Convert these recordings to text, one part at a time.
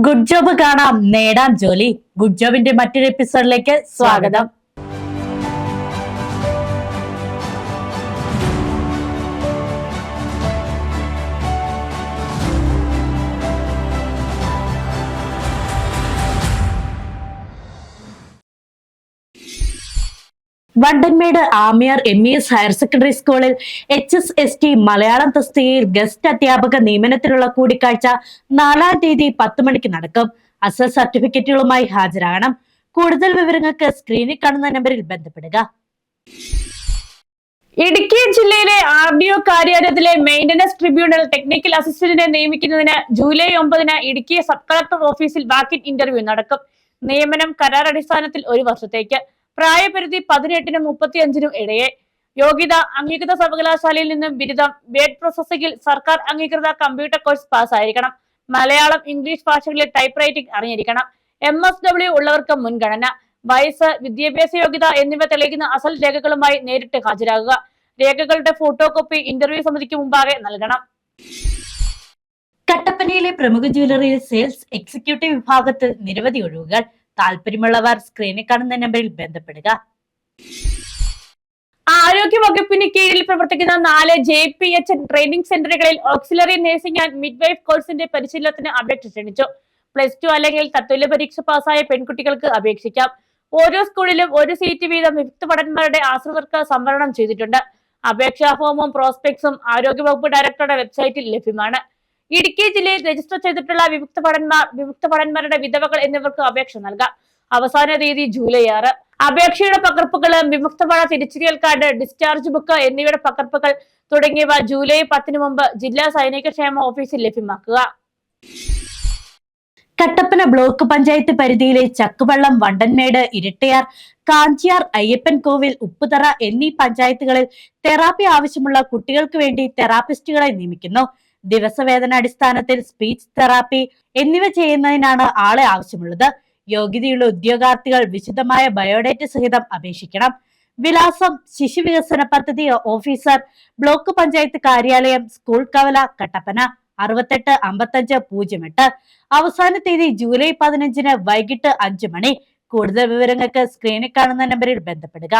Good job കാണാം നേടാം ജോലി. ഗുഡ് ജോബിന്റെ മറ്റൊരു എപ്പിസോഡിലേക്ക് സ്വാഗതം. Vandanmedu ആമിയർ M E S higher secondary സ്കൂളിൽ H S S T Malayalam തസ്തികയിൽ ഗസ്റ്റ് അധ്യാപക നിയമനത്തിനുള്ള കൂടിക്കാഴ്ച നാലാം തീയതി പത്ത് മണിക്ക് നടക്കും. അസൽ സർട്ടിഫിക്കറ്റുകളുമായി ഹാജരാകണം. കൂടുതൽ വിവരങ്ങൾക്ക് സ്ക്രീനിൽ കാണുന്ന നമ്പറിൽ ബന്ധപ്പെടുക. ഇടുക്കി ജില്ലയിലെ ആർ ഡി ഒ കാര്യാലയത്തിലെ മെയിന്റനൻസ് ട്രിബ്യൂണൽ ടെക്നിക്കൽ അസിസ്റ്റന്റിനെ നിയമിക്കുന്നതിന് ജൂലൈ ഒമ്പതിന് ഇടുക്കി സബ് കളക്ടർ ഓഫീസിൽ വാക്കിൻ ഇന്റർവ്യൂ നടക്കും. നിയമനം കരാർ അടിസ്ഥാനത്തിൽ ഒരു വർഷത്തേക്ക്. പ്രായപരിധി പതിനെട്ടിനും മുപ്പത്തിയഞ്ചിനും ഇടയെ യോഗ്യത അംഗീകൃത സർവകലാശാലയിൽ നിന്നും ബിരുദം ബേഡ് പ്രോസസ്സിംഗിൽ സർക്കാർ അംഗീകൃത കമ്പ്യൂട്ടർ കോഴ്സ് പാസ്സായിരിക്കണം. മലയാളം ഇംഗ്ലീഷ് ഭാഷകളിൽ ടൈപ്പ് റൈറ്റിംഗ് അറിഞ്ഞിരിക്കണം. എം എസ് ഡബ്ല്യു ഉള്ളവർക്ക് മുൻഗണന. വയസ്സ് വിദ്യാഭ്യാസ യോഗ്യത എന്നിവ തെളിയിക്കുന്ന അസൽ രേഖകളുമായി നേരിട്ട് ഹാജരാകുക. രേഖകളുടെ ഫോട്ടോ കോപ്പി ഇന്റർവ്യൂ സമിതിക്ക് മുമ്പാകെ നൽകണം. കട്ടപ്പനയിലെ പ്രമുഖ ജ്വല്ലറിയിൽ സെയിൽസ് എക്സിക്യൂട്ടീവ് വിഭാഗത്തിൽ നിരവധി ഒഴിവുകൾ. താല്പര്യമുള്ളവർ സ്ക്രീനിൽ കാണുന്ന നമ്പറിൽ ബന്ധപ്പെടുക. ആരോഗ്യ വകുപ്പിന് കീഴിൽ പ്രവർത്തിക്കുന്ന നാല് ജെ പി എച്ച് ട്രെയിനിങ് സെന്ററുകളിൽ ഓക്സിലറി നഴ്സിംഗ് ആൻഡ് മിഡ്വൈഫ് കോഴ്സിന്റെ പരിശീലനത്തിന് അപേക്ഷ ക്ഷണിച്ചു. പ്ലസ് ടു അല്ലെങ്കിൽ തത്തുല്യ പരീക്ഷ പാസ്സായ പെൺകുട്ടികൾക്ക് അപേക്ഷിക്കാം. ഓരോ സ്കൂളിലും ഒരു സീറ്റ് വീതം വിവിധ പഠനന്മാരുടെ ആശ്രിതർക്ക് സംവരണം ചെയ്തിട്ടുണ്ട്. അപേക്ഷാ ഫോമും പ്രോസ്പെക്ട്സും ആരോഗ്യവകുപ്പ് ഡയറക്ടറുടെ വെബ്സൈറ്റിൽ ലഭ്യമാണ്. ഇടുക്കി ജില്ലയിൽ രജിസ്റ്റർ ചെയ്തിട്ടുള്ള വിമുക്ത ഭടന്മാർ വിമുക്ത ഭടന്മാരുടെ വിധവകൾ എന്നിവർക്ക് അപേക്ഷ നൽകാം. അവസാന തീയതി ജൂലൈ ആറ്. അപേക്ഷയുടെ പകർപ്പുകൾ വിമുക്ത ഭട തിരിച്ചറിയൽ കാർഡ് ഡിസ്ചാർജ് ബുക്ക് എന്നിവയുടെ പകർപ്പുകൾ തുടങ്ങിയവ ജൂലൈ പത്തിന് മുമ്പ് ജില്ലാ സൈനിക ക്ഷേമ ഓഫീസിൽ ലഭ്യമാക്കുക. കട്ടപ്പന ബ്ലോക്ക് പഞ്ചായത്ത് പരിധിയിലെ ചക്കുവള്ളം വണ്ടൻമേട് ഇരട്ടയാർ കാഞ്ചിയാർ അയ്യപ്പൻ കോവിൽ ഉപ്പുതറ എന്നീ പഞ്ചായത്തുകളിൽ തെറാപ്പി ആവശ്യമുള്ള കുട്ടികൾക്ക് വേണ്ടി തെറാപ്പിസ്റ്റുകളെ നിയമിക്കുന്നു. ദിവസവേതന അടിസ്ഥാനത്തിൽ സ്പീച്ച് തെറാപ്പി എന്നിവ ചെയ്യുന്നതിനാണ് ആളെ ആവശ്യമുള്ളത്. യോഗ്യതയുള്ള ഉദ്യോഗാർത്ഥികൾ വിശദമായ ബയോഡേറ്റ സഹിതം അപേക്ഷിക്കണം. വിലാസം ശിശു വികസന പദ്ധതി ഓഫീസർ ബ്ലോക്ക് പഞ്ചായത്ത് കാര്യാലയം സ്കൂൾ കവല കട്ടപ്പന. അറുപത്തെട്ട് അമ്പത്തഞ്ച് പൂജ്യം എട്ട് അവസാന തീയതി ജൂലൈ പതിനഞ്ചിന് വൈകിട്ട് അഞ്ചു മണി. കൂടുതൽ വിവരങ്ങൾക്ക് സ്ക്രീനിൽ കാണുന്ന നമ്പറിൽ ബന്ധപ്പെടുക.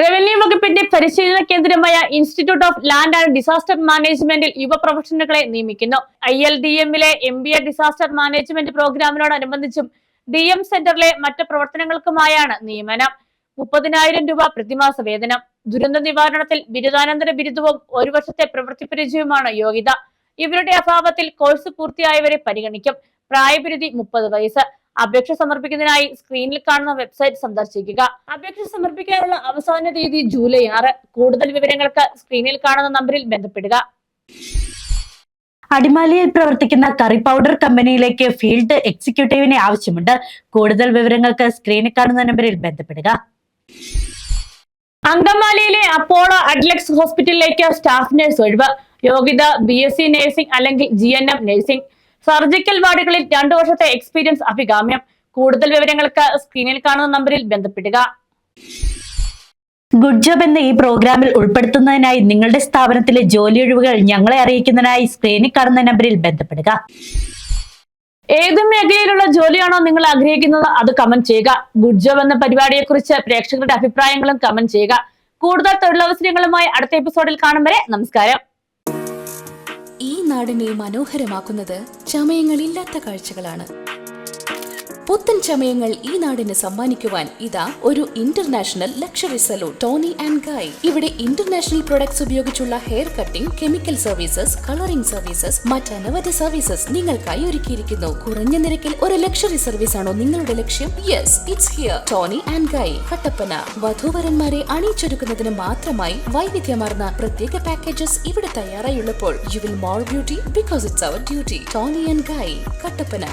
റവന്യൂ വകുപ്പിന്റെ പരിശീലന കേന്ദ്രമായ institute of land and disaster മാനേജ്മെന്റിൽ യുവ പ്രൊഫഷണലുകളെ നിയമിക്കുന്നു. ഐ എൽ ഡി എമ്മിലെ M B A disaster management പ്രോഗ്രാമിനോടനുബന്ധിച്ചും D M സെന്ററിലെ മറ്റ് പ്രവർത്തനങ്ങൾക്കുമായാണ് നിയമനം. മുപ്പതിനായിരം രൂപ പ്രതിമാസ വേതനം. ദുരന്ത നിവാരണത്തിൽ ബിരുദാനന്തര ബിരുദവും ഒരു വർഷത്തെ പ്രവൃത്തി പരിചയവുമാണ് യോഗ്യത. ഇവരുടെ അഭാവത്തിൽ കോഴ്സ് പൂർത്തിയായവരെ പരിഗണിക്കും. പ്രായപരിധി മുപ്പത് വയസ്സ്. അപേക്ഷ സമർപ്പിക്കുന്നതിനായി സ്ക്രീനിൽ കാണുന്ന വെബ്സൈറ്റ് സന്ദർശിക്കുക. അപേക്ഷ സമർപ്പിക്കാനുള്ള അവസാന തീയതി ജൂലൈ ആറ്. കൂടുതൽ വിവരങ്ങൾക്ക് സ്ക്രീനിൽ കാണുന്ന നമ്പറിൽ ബന്ധപ്പെടുക. അടിമാലിയിൽ പ്രവർത്തിക്കുന്ന കറി പൗഡർ കമ്പനിയിലേക്ക് ഫീൽഡ് എക്സിക്യൂട്ടീവിനെ ആവശ്യമുണ്ട്. കൂടുതൽ വിവരങ്ങൾക്ക് സ്ക്രീനിൽ കാണുന്ന നമ്പറിൽ ബന്ധപ്പെടുക. അങ്കമാലിയിലെ അപ്പോളോ അഡ്ലക്സ് ഹോസ്പിറ്റലിലേക്ക് സ്റ്റാഫ് നഴ്സ് ഒഴിവ്. യോഗ്യത ബി എസ് സി നഴ്സിംഗ് അല്ലെങ്കിൽ G N M nursing. Surgical വാർഡുകളിൽ രണ്ടു വർഷത്തെ എക്സ്പീരിയൻസ് അഭികാമ്യം. കൂടുതൽ വിവരങ്ങൾക്ക് സ്ക്രീനിൽ കാണുന്ന നമ്പറിൽ ബന്ധപ്പെടുക. ഗുഡ് ജോബ് എന്ന ഈ പ്രോഗ്രാമിൽ ഉൾപ്പെടുത്തുന്നതിനായി നിങ്ങളുടെ സ്ഥാപനത്തിലെ ജോലി ഒഴിവുകൾ ഞങ്ങളെ അറിയിക്കുന്നതിനായി സ്ക്രീനിൽ കാണുന്ന നമ്പറിൽ ബന്ധപ്പെടുക. ഏത് മേഖലയിലുള്ള ജോലിയാണോ നിങ്ങൾ ആഗ്രഹിക്കുന്നത് അത് കമന്റ് ചെയ്യുക. ഗുഡ് ജോബ് എന്ന പരിപാടിയെ കുറിച്ച് പ്രേക്ഷകരുടെ അഭിപ്രായങ്ങളും കമന്റ് ചെയ്യുക. കൂടുതൽ തൊഴിലവസരങ്ങളുമായി അടുത്ത എപ്പിസോഡിൽ കാണും വരെ. നമസ്കാരം. ഈ നാടിനെ മനോഹരമാക്കുന്നത് ചമയങ്ങളില്ലാത്ത കാഴ്ചകളാണ്. പുത്തൻ ചമയങ്ങൾ ഈ നാടിന് സമ്മാനിക്കുവാൻ ഇതാ ഒരു international luxury salon Toni and Guy ഇവിടെ ഇന്റർനാഷണൽ പ്രൊഡക്ട്സ് ഉപയോഗിച്ചുള്ള hair cutting chemical services colouring services മറ്റനവധി services നിങ്ങൾക്കായി ഒരുക്കിയിരിക്കുന്നു. കുറഞ്ഞ നിരക്കിൽ ഒരു ലക്ഷറി സർവീസ് ആണോ നിങ്ങളുടെ ലക്ഷ്യം? Yes it's here Toni and Guy Kattappana. വധൂവരന്മാരെ അണിയിച്ചൊരുക്കുന്നതിന് മാത്രമായി വൈവിധ്യമാർന്ന പ്രത്യേക പാക്കേജസ് ഇവിടെ തയ്യാറായുള്ളപ്പോൾ you will more beauty because it's our duty Toni and Guy Kattappana.